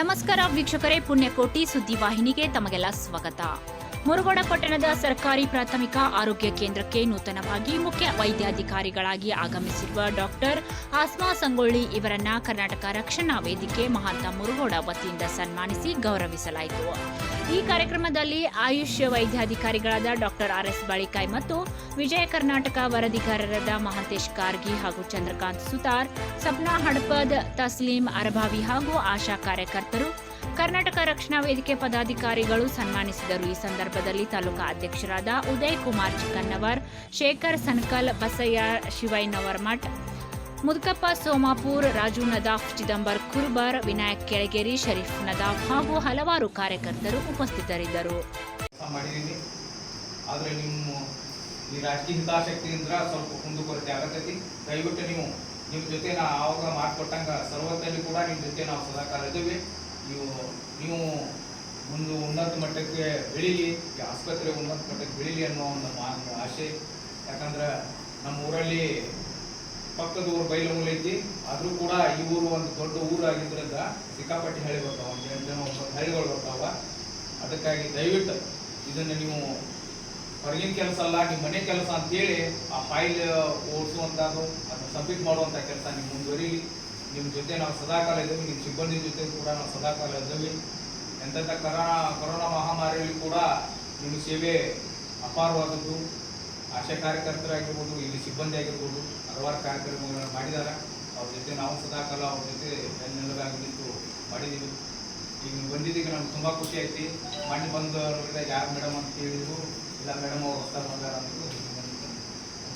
ನಮಸ್ಕಾರ ವೀಕ್ಷಕರೇ ಪುಣ್ಯಕೋಟಿ ಸುದ್ದಿವಾಹಿನಿಗೆ ತಮಗೆಲ್ಲ ಸ್ವಾಗತ. ಮುರುಗೋಡ ಪಟ್ಟಣದ ಸರ್ಕಾರಿ ಪ್ರಾಥಮಿಕ ಆರೋಗ್ಯ ಕೇಂದ್ರಕ್ಕೆ ನೂತನವಾಗಿ ಮುಖ್ಯ ವೈದ್ಯಾಧಿಕಾರಿಗಳಾಗಿ ಆಗಮಿಸಿರುವ ಡಾಕ್ಟರ್ ಆಸ್ಮಾ ಸಂಗೊಳ್ಳಿ ಇವರನ್ನ ಕರ್ನಾಟಕ ರಕ್ಷಣಾ ವೇದಿಕೆ ಮಹಾಂತ ಮುರುಗೋಡ ವತಿಯಿಂದ ಸನ್ಮಾನಿಸಿ ಗೌರವಿಸಲಾಯಿತು. ಈ ಕಾರ್ಯಕ್ರಮದಲ್ಲಿ ಆಯುಷ್ ವೈದ್ಯಾಧಿಕಾರಿಗಳಾದ ಡಾಕ್ಟರ್ ಆರ್ ಎಸ್ ಬಾಳಿಕಾಯ್ ಮತ್ತು ವಿಜಯ ಕರ್ನಾಟಕ ವರದಿಗಾರರಾದ ಮಹಾಂತೇಶ್ ಕಾರ್ಗಿ ಹಾಗೂ ಚಂದ್ರಕಾಂತ್ ಸುತಾರ್, ಸಪ್ನಾ ಹಡಪದ್, ತಸ್ಲೀಂ ಅರಭಾವಿ ಹಾಗೂ ಆಶಾ ಕಾರ್ಯಕರ್ತರು ಕರ್ನಾಟಕ ರಕ್ಷಣಾ ವೇದಿಕೆ ಪದಾಧಿಕಾರಿಗಳು ಸನ್ಮಾನಿಸಿದರು. ಈ ಸಂದರ್ಭದಲ್ಲಿ ತಾಲೂಕಾ ಅಧ್ಯಕ್ಷರಾದ ಉದಯ್ ಕುಮಾರ್ ಚಿಕ್ಕನ್ನವರ್, ಶೇಖರ್ ಸನ್ಕಲ್, ಬಸಯ್ಯ ಶಿವಯ್ಯನವರ್ ಮಠ್, ಮುದುಕಪ್ಪ ಸೋಮಾಪುರ್, ರಾಜು ನದಾಫ್, ಚಿದಂಬರ್ ಕುರ್ಬರ್, ವಿನಾಯಕ್ ಕೆಳಗೇರಿ, ಶರೀಫ್ ನದಾಫ್ ಹಾಗೂ ಹಲವಾರು ಕಾರ್ಯಕರ್ತರು ಉಪಸ್ಥಿತರಿದ್ದರು. ಆದರೆ ನಿಮ್ಮ ಈ ಸ್ವಲ್ಪ ಕುಂದುಕೊರತೆ ದಯವಿಟ್ಟು ನೀವು ನಿಮ್ಮ ಜೊತೆ ನಾ ಆವಾಗ ಮಾಡಿಕೊಟ್ಟಂಗ ಸರ್ವತ್ತಲ್ಲಿ ಕೂಡ ನಿಮ್ಮ ಜೊತೆ ನಾವು ಸದಾಕಾಲ ಇದ್ದೀವಿ ನೀವು ನೀವು ಒಂದು ಉನ್ನತ ಮಟ್ಟಕ್ಕೆ ಬೆಳೀಲಿ ಆಸ್ಪತ್ರೆ ಉನ್ನತ ಮಟ್ಟಕ್ಕೆ ಬೆಳೀಲಿ ಅನ್ನೋ ಒಂದು ಮಾ- ಆಶೆ ಯಾಕಂದ್ರೆ ನಮ್ಮ ಊರಲ್ಲಿ ಪಕ್ಕದ ಊರು ಬೈಲಮೂಲ ಐತಿ. ಆದರೂ ಕೂಡ ಈ ಊರು ಒಂದು ದೊಡ್ಡ ಊರಾಗಿದ್ದರಿಂದ ಸಿಕ್ಕಾಪಟ್ಟಿ ಹಳ್ಳಿ ಬರ್ತಾವ. ಒಂದು ಎಂಟು ಜನ ಒಂಬತ್ತು ಹಳ್ಳಿಗಳು ಬರ್ತಾವ. ಅದಕ್ಕಾಗಿ ದಯವಿಟ್ಟು ಇದನ್ನು ನೀವು ಹೊರಗಿನ ಕೆಲಸ ಅಲ್ಲ, ನಿಮ್ಮ ಮನೆ ಕೆಲಸ ಅಂತೇಳಿ ಆ ಫೈಲ್ ಓಡಿಸುವಂಥದ್ದು ಅದನ್ನು ಸಬ್ಮಿಟ್ ಮಾಡುವಂಥ ಕೆಲಸ ನೀವು ಮುಂದುವರಿಲಿ. ನಿಮ್ಮ ಜೊತೆ ನಾವು ಸದಾಕಾಲ ಇದ್ದೀವಿ, ನಿಮ್ಮ ಸಿಬ್ಬಂದಿ ಜೊತೆ ಕೂಡ ನಾವು ಸದಾಕಾಲ ಇದ್ದೀವಿ. ಎಂತೆಂಥ ಕರೋನಾ, ಕೊರೋನಾ ಮಹಾಮಾರಿಯಲ್ಲಿ ಕೂಡ ನಿಮ್ಮ ಸೇವೆ ಅಪಾರವಾದದ್ದು. ಆಶಾ ಕಾರ್ಯಕರ್ತರಾಗಿರ್ಬೋದು, ಇಲ್ಲಿ ಸಿಬ್ಬಂದಿ ಆಗಿರ್ಬೋದು, ಹಲವಾರು ಕಾರ್ಯಕ್ರಮಗಳನ್ನು ಮಾಡಿದ್ದಾರೆ. ಅವ್ರ ಜೊತೆ ನಾವು ಸದಾಕಾಲ ಅವ್ರ ಜೊತೆ ನೆಲಗಾಗಿ ನಿಂತು ಮಾಡಿದ್ದೀವಿ. ಈಗ ನೀವು ಬಂದಿದ್ದೀಗ ನಮ್ಗೆ ತುಂಬ ಖುಷಿ ಐತಿ ಮಣ್ಣು ಬಂದು ನೋಡಿದಾಗ ಯಾರು ಮೇಡಮ್ ಅಂತ ಕೇಳಿದ್ರು, ಇಲ್ಲ ಮೇಡಮ್ ಅವ್ರು ಹೊಸ ಬಂದಾರ ಅಂತ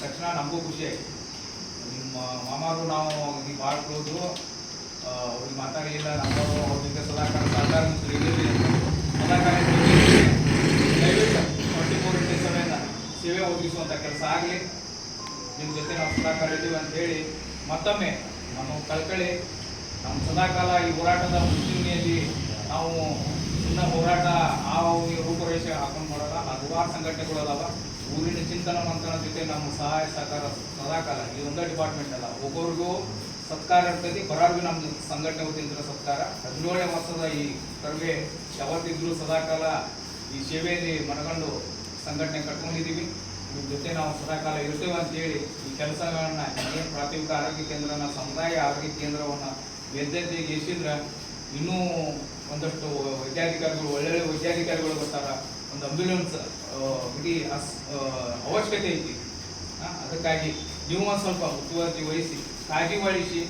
ತಕ್ಷಣ ನಮಗೂ ಖುಷಿ ಆಯ್ತು. ನಿಮ್ಮ ಮಾಮಾರು ನಾವು ಈಗ ಕ್ಲೋಸು. ಅವ್ರಿಗೆ ಮಾತಾಡಲಿಲ್ಲ ನಮ್ಮವರು ಅವ್ರ ಜೊತೆ ಸರ್ಕಾರ ಇದ್ದೀವಿ. ದಯವಿಟ್ಟು ಟ್ವೆಂಟಿ ಫೋರ್ ಇಂಟು ಸೆವೆನ್ ಸೇವೆ ಒದಗಿಸುವಂಥ ಕೆಲಸ ಆಗಲಿ. ನಿಮ್ಮ ಜೊತೆ ನಾವು ಸದಾಕಾಲ ಇದ್ದೀವಿ ಅಂತ ಹೇಳಿ ಮತ್ತೊಮ್ಮೆ ನಮ್ಮ ಕಳ್ಕಳಿ, ನಮ್ಮ ಸದಾಕಾಲ ಈ ಹೋರಾಟದ ಮುಂಚೂಣಿಯಲ್ಲಿ ನಾವು ಸುಮ್ಮನೆ ಹೋರಾಟ, ಆ ರೂಪರೇಷೆ ಹಾಕೊಂಡು ಮಾಡೋಲ್ಲ ಹಲವಾರು ಸಂಘಟನೆಗಳು ಊರಿನ ಚಿಂತನ ಮಂಥನ ಜೊತೆ ನಮ್ಮ ಸಹಾಯ ಸಹಕಾರ ಸದಾಕಾಲ ಈ ಒಂದೇ ಡಿಪಾರ್ಟ್ಮೆಂಟ್ ಅಲ್ಲ. ಒಬ್ಬರಿಗೂ ಸತ್ಕಾರ ಇರ್ತೈತಿ ಬರೋರ್ಗು ನಮ್ದು ಸಂಘಟನೆ ವತಿಯಿಂದ ಸತ್ಕಾರ. ಹದಿನೇಳನೇ ವರ್ಷದ ಈ ಕರ್ವೆ ಯಾವತ್ತಿದ್ರೂ ಸದಾಕಾಲ ಈ ಸೇವೆಯಲ್ಲಿ ಮನಗಂಡು ಸಂಘಟನೆ ಕಟ್ಕೊಂಡಿದ್ದೀವಿ. ನಿಮ್ಮ ಜೊತೆ ನಾವು ಸದಾಕಾಲ ಇರ್ತೇವೆ ಅಂತೇಳಿ ಈ ಕೆಲಸಗಳನ್ನ ಏನು ಪ್ರಾಥಮಿಕ ಆರೋಗ್ಯ ಕೇಂದ್ರನ, ಸಮುದಾಯ ಆರೋಗ್ಯ ಕೇಂದ್ರವನ್ನು ಗೆದ್ದೆಗೆ ಎಷ್ಟಿದ್ರೆ ಇನ್ನೂ ಒಂದಷ್ಟು ವೈದ್ಯಾಧಿಕಾರಿಗಳು, ಒಳ್ಳೊಳ್ಳೆ ವೈದ್ಯಾಧಿಕಾರಿಗಳು ಬರ್ತಾರ. ಒಂದು ಅಂಬ್ಯುಲೆನ್ಸ್ ಇಡೀ ಅಸ್ ಅವಶ್ಯಕತೆ ಐತಿ ಅದಕ್ಕಾಗಿ ನೀವು ಒಂದು ಸ್ವಲ್ಪ ಮುತುವರ್ಜಿ ವಹಿಸಿ, ಕಾಳಜಿ ವಹಿಸಿ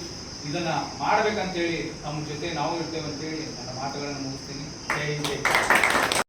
ಇದನ್ನ ಮಾಡ್ಬೇಕಂತೇಳಿ ನಮ್ಮ ಜೊತೆ ನಾವು ಇರ್ತೇವೆ ಅಂತೇಳಿ ನನ್ನ ಮಾತುಗಳನ್ನು ಮುಗಿಸ್ತೀನಿ ಜೈ.